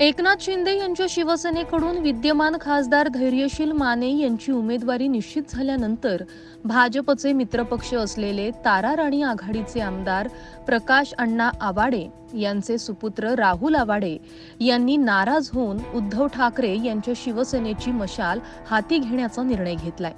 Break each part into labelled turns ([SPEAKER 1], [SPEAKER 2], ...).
[SPEAKER 1] एकनाथ शिंदे यांच्या शिवसेनेकडून विद्यमान खासदार धैर्यशील माने यांची उमेदवारी निश्चित झाल्यानंतर भाजपचे मित्रपक्ष असलेले तारा राणी आघाडीचे आमदार प्रकाश अण्णा आवाडे यांचे सुपुत्र राहुल आवाडे यांनी नाराज होऊन उद्धव ठाकरे यांच्या शिवसेनेची मशाल हाती घेण्याचा निर्णय घेतलाय.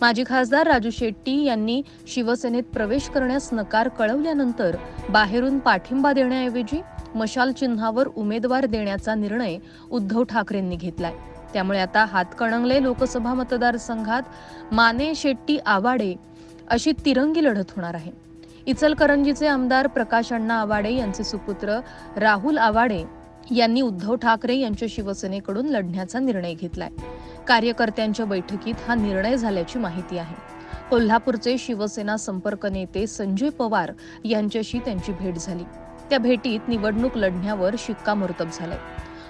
[SPEAKER 1] माजी खासदार राजू शेट्टी यांनी शिवसेनेत प्रवेश करण्यास नकार कळवल्यानंतर बाहेरून पाठिंबा देण्याऐवजी मशाल चिन्हावर उमेदवार देण्याचा निर्णय उद्धव ठाकरेंनी घेतलाय. त्यामुळे आता हातकणंगले लोकसभा मतदारसंघात माने शेट्टी आवाडे अशी तिरंगी लढत होणार आहे. इचलकरंजीचे आमदार प्रकाश अण्णा आवाडे यांचे सुपुत्र राहुल आवाडे यांनी उद्धव ठाकरे यांच्या शिवसेनेकडून लढण्याचा निर्णय घेतलाय. कार्यकर्त्यांच्या बैठकीत हा निर्णय झाल्याची माहिती आहे. कोल्हापूरचे शिवसेना संपर्क नेते संजय पवार यांच्याशी त्यांची भेट झाली. त्या भेटीत निवडणूक लढण्यावर शिक्कामोर्तब झालंय.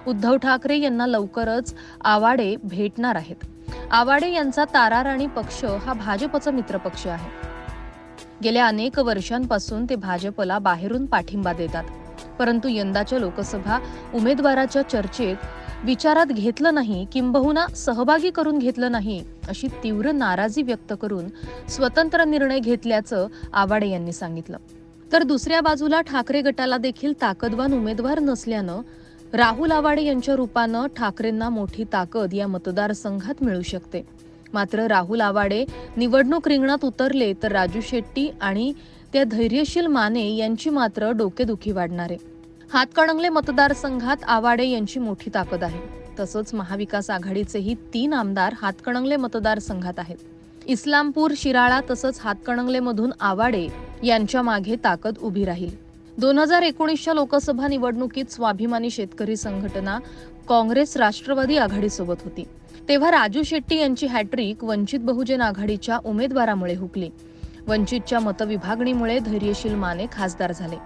[SPEAKER 1] उद्धव ठाकरे यांना लवकरच आवाडे भेटणार आहेत. आवाडे यांचा तारा राणी पक्ष हा भाजपचा मित्रपक्ष आहे. गेल्या अनेक वर्षांपासून ते भाजपला बाहेरून पाठिंबा देतात. परंतु यंदाच्या लोकसभा उमेदवाराच्या चर्चेत विचारात घेतलं नाही किंबहुना सहभागी करून घेतलं नाही अशी तीव्र नाराजी व्यक्त करून स्वतंत्र निर्णय घेतल्याचं आवाडे यांनी सांगितलं. तर दुसऱ्या बाजूला ठाकरे गटाला देखील ताकदवान उमेदवार नसल्यानं राहुल आवाडे यांच्या रूपानं ठाकरेंना मोठी ताकद या मतदारसंघात मिळू शकते. मात्र राहुल आवाडे निवडणूक रिंगणात उतरले तर राजू शेट्टी आणि त्या धैर्यशील माने यांची मात्र डोकेदुखी वाढणार. आहे हातकणंगले मतदारसंघात आवाडे यांची मोठी ताकद आहे. तसंच महाविकास आघाडीचेही तीन आमदार हातकणंगले मतदारसंघात आहेत. इस्लामपूर शिराळा तसंच हातकणंगलेमधून आवाडे यांच्या मागे ताकद उभी राहील. दोन हजार एकोणीसच्या लोकसभा निवडणुकीत स्वाभिमानी शेतकरी संघटना काँग्रेस राष्ट्रवादी आघाडीसोबत होती. तेव्हा राजू शेट्टी यांची हॅट्रिक वंचित बहुजन आघाडीच्या उमेदवारामुळे हुकली. वंचितच्या मतविभागणीमुळे धैर्यशील माने खासदार झाले.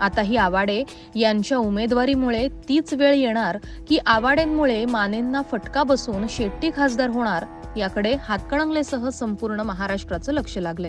[SPEAKER 1] आता ही आवाडे यांच्या उमेदवारीमुळे तीच वेळ येणार की आवाडेंमुळे मानेंना फटका बसून शेट्टी खासदार होणार याकडे हातकणंगलेसह संपूर्ण महाराष्ट्राचं लक्ष लागले.